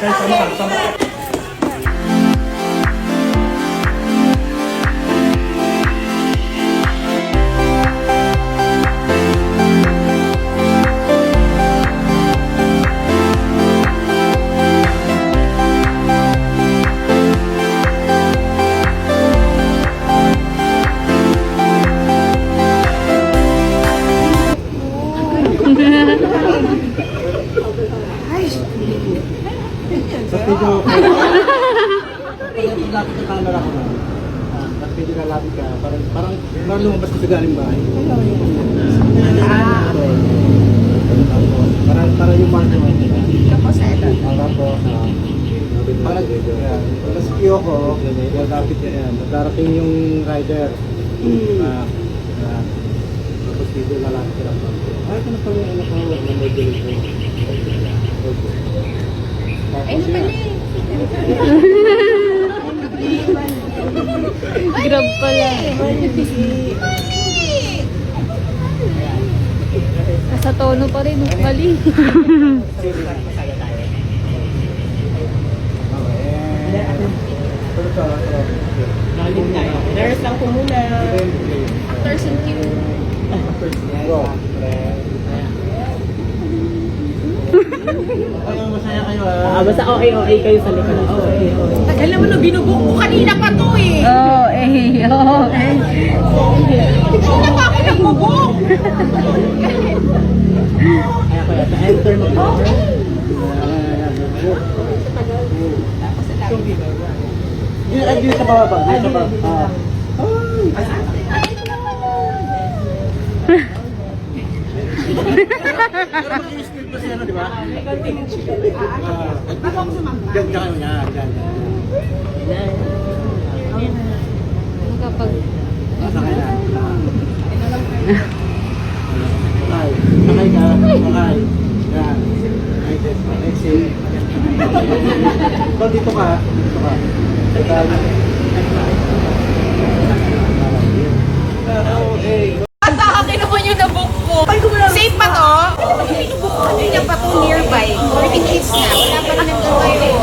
再三把，三把。Sa video ko. Lapit sa camera ko na. Ah, Tapos video na lapit ka. Parang, parang, parang lumabas ka sa galing bahay. Ah. Parang, parang yung mark mo. Tapos, Tapos, ah, parang, yan. Tapos, iyo ko, lapit ka yan. Darating yung rider. Ah, ah, tapos video na lapit ka lang. Ay, ito na pala yung anak ko. Ang model ko. Ay, na pala Grab pala. Nasa tono pa rin. Mali. Nurse lang po muna. Actors and cue. Ayun, masaya kayo ah. Ah, basta okay-okay kayo sa likod. Okay, okay. Tagal naman na binubuk ko kanina pa to eh. Oh, eh, oh, eh. Kanina pa ako nagbubuk. Kaya kaya, sa enter mo po. Dito, ay, dito sa baba ba? Dito sa baba. Ah. Pero mag-i-speed pa siya, no, di ba? Ah. Yan, diyan, diyan. Kapag sakay na. Sakay. Sakay ka. Sakay. Yan. Exit. Exit. Ikaw dito ka. Dito ka. Okay. Ang akin naman yung nabook ko. Safe pa to? Binubuk ko kanina pa to nearby. 40 minutes na. Wala pa rin ang gawin yun.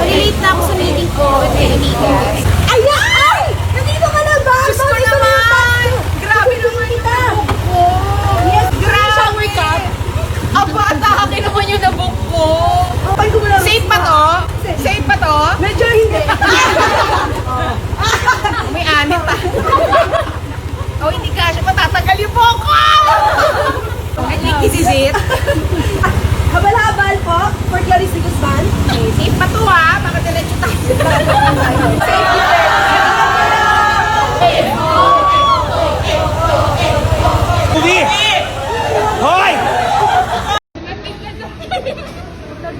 Malilate na ako sa meeting ko with my amigas. Ayan! Nandito ka na ba? Diyos ko naman! Grabe naman yung nabook ko. Yes, grabe. Shower cup. Aba, ang akin naman yung nabook ko. Safe pa to? Safe pa to? Medyo hindi. May anit ah. Oh, hindi ka siya matatagal yung buhok ko! I think this is it. Habal-habal po for Clarice Guzman. Okay, safe pa to ha. Baka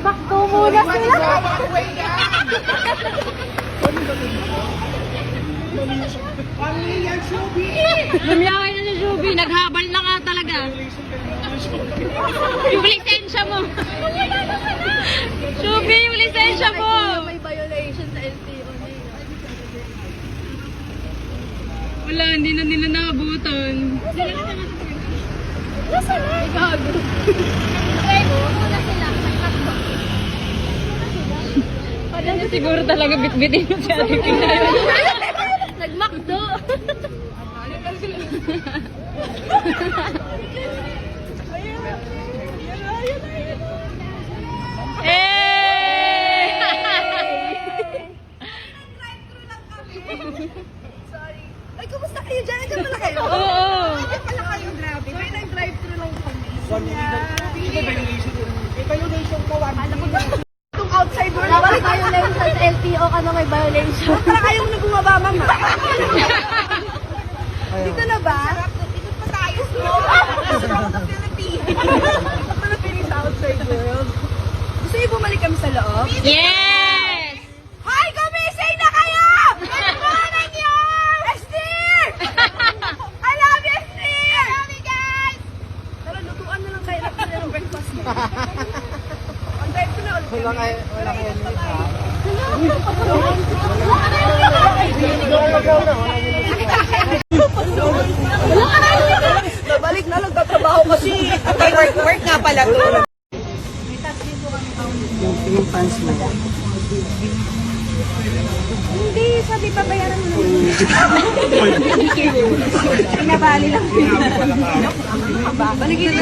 Bakto muna sila. Lumiyakay na si Shubi. Naghabal na nga talaga. Yung lisensya mo. Shubi, yung lisensya mo. May violation sa LTO na Wala, hindi na nila naabutan. Nasa na? Gago. Wala sila. Wala na siguro talaga bitbitin mo si Ate Pinay. Nagmakdo. Eh! Ay, kumusta kayo kayo? Oo. Nandiyan pala kayo, grabe. May nag-drive-thru lang kami. Itong outside world. Dapat violation sa LTO ka na may violation. Parang ayaw mo na bumaba, mama. Dito na ba? Dito pa tayo. From the Philippines. Philippines outside world. Gusto niyo bumalik kami sa loob? Yes! Hi! Gumising na kayo! Good morning, you! Esther! I love you, Esther! I love you, guys! Tara, lutuan na lang kayo. Lutuan na ng breakfast mo. Ang type ko na ulit. Wala kayo, wala kayo limit ha. Nabalik na lang tatrabaho kasi. Work, work nga pala to. Yung, yung fans mo. Hindi, sabi pa bayaran mo naman. Pinabali lang. Balik yung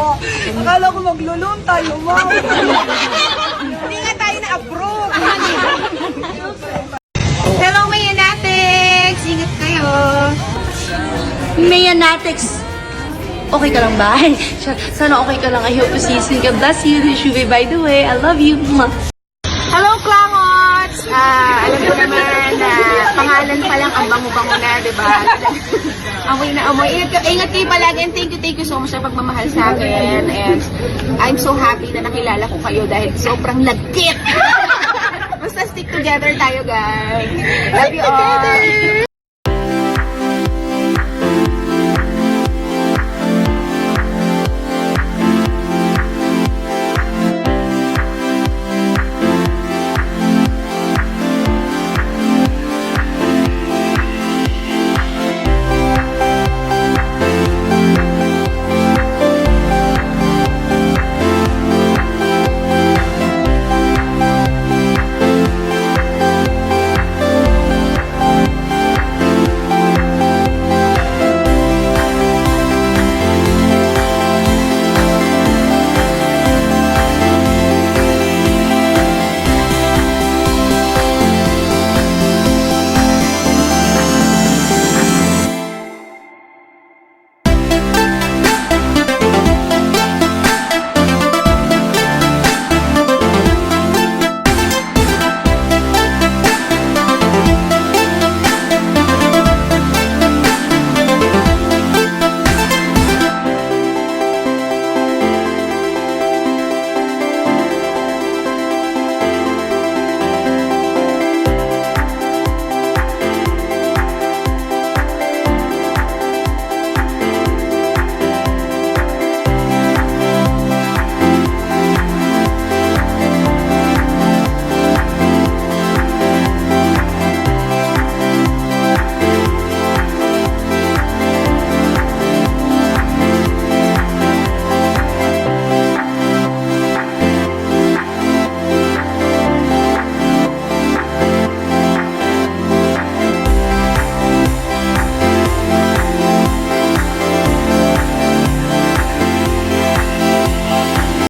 deserve. Akala ko maglulun tayo, ma'am. Hindi nga tayo na-approve. Hello, Mayanatics! Ingat kayo. Mayanatics. Okay ka lang ba? Sana okay ka lang. I hope to see you soon. God bless you. Shuve, by the way. I love you. Hello, Klangots! Ah, alam ko naman na pangalan pa lang ang bango-bango na, di ba? amoy na amoy. Ingat, ingat kayo palagi and thank you, thank you so much sa pagmamahal sa akin. And I'm so happy na nakilala ko kayo dahil sobrang lagkit! Basta stick together tayo, guys. Love you all.